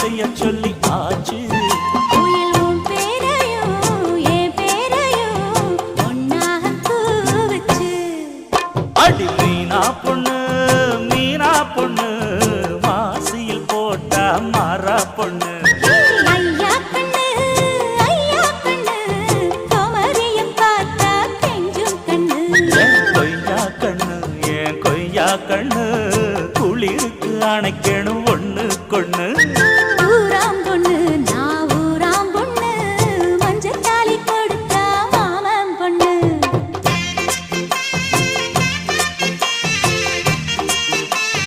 செய்ய சொல்லி ஆச்சு. அடி மீனா பொண்ணு மீனா பொண்ணு மாசியில் போட்டா மாறா பொண்ணு. கண்ணு குளிருக்கு அணைக்கணும். கொண்ணு